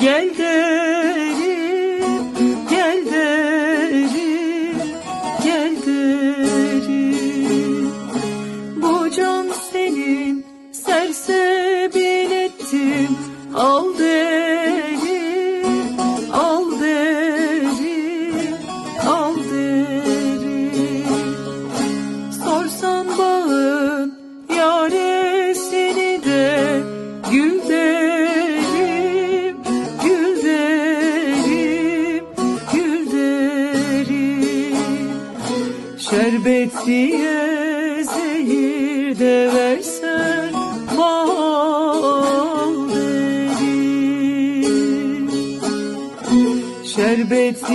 Gel Şerbet diye zehir de versen bal derim Şerbet